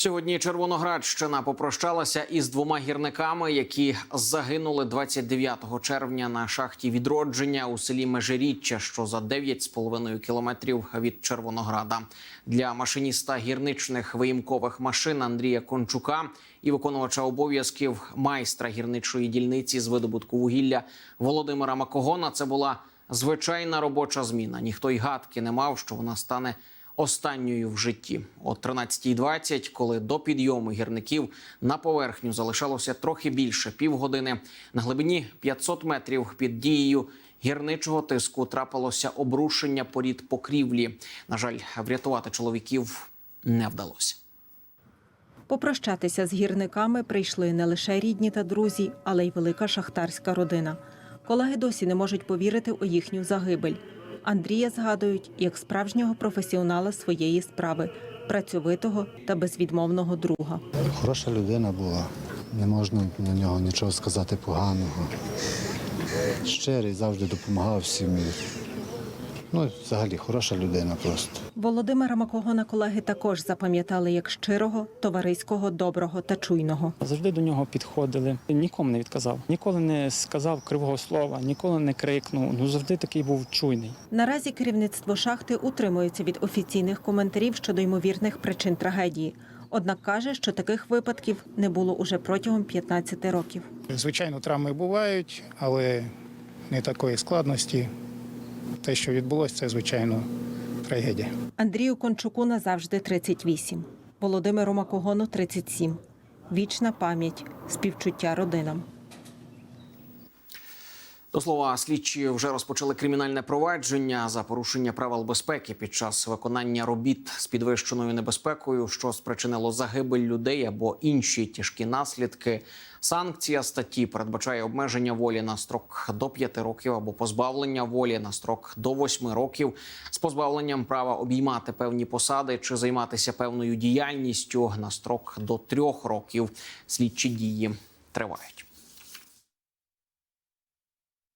Сьогодні Червоноградщина попрощалася із двома гірниками, які загинули 29 червня на шахті відродження у селі Межиріччя, що за 9,5 кілометрів від Червонограда. Для машиніста гірничних виїмкових машин Андрія Кончука і виконувача обов'язків майстра гірничої дільниці з видобутку вугілля Володимира Макогона. Це була звичайна робоча зміна. Ніхто й гадки не мав, що вона стане останньою в житті. О 13.20, коли до підйому гірників на поверхню залишалося трохи більше півгодини, на глибині 500 метрів під дією гірничого тиску трапилося обрушення порід покрівлі. На жаль, врятувати чоловіків не вдалося. Попрощатися з гірниками прийшли не лише рідні та друзі, але й велика шахтарська родина. Колеги досі не можуть повірити у їхню загибель. Андрія згадують як справжнього професіонала своєї справи, працьовитого та безвідмовного друга. Хороша людина була, не можна на нього нічого сказати поганого. Щирий, завжди допомагав всім. Ну, взагалі, хороша людина просто. Володимира Макогона колеги також запам'ятали як щирого, товариського, доброго та чуйного. Завжди до нього підходили. Нікому не відказав, ніколи не сказав кривого слова, ніколи не крикнув. Ну завжди такий був чуйний. Наразі керівництво шахти утримується від офіційних коментарів щодо ймовірних причин трагедії. Однак каже, що таких випадків не було уже протягом 15 років. Звичайно, травми бувають, але не такої складності. Те, що відбулося, це звичайно трагедія. Андрію Кончуку назавжди 38, Володимиру Макогону 37. Вічна пам'ять, співчуття родинам. До слова, слідчі вже розпочали кримінальне провадження за порушення правил безпеки під час виконання робіт з підвищеною небезпекою, що спричинило загибель людей або інші тяжкі наслідки. Санкція статті передбачає обмеження волі на строк до 5 років або позбавлення волі на строк до 8 років з позбавленням права обіймати певні посади чи займатися певною діяльністю на строк до 3 років. Слідчі дії тривають.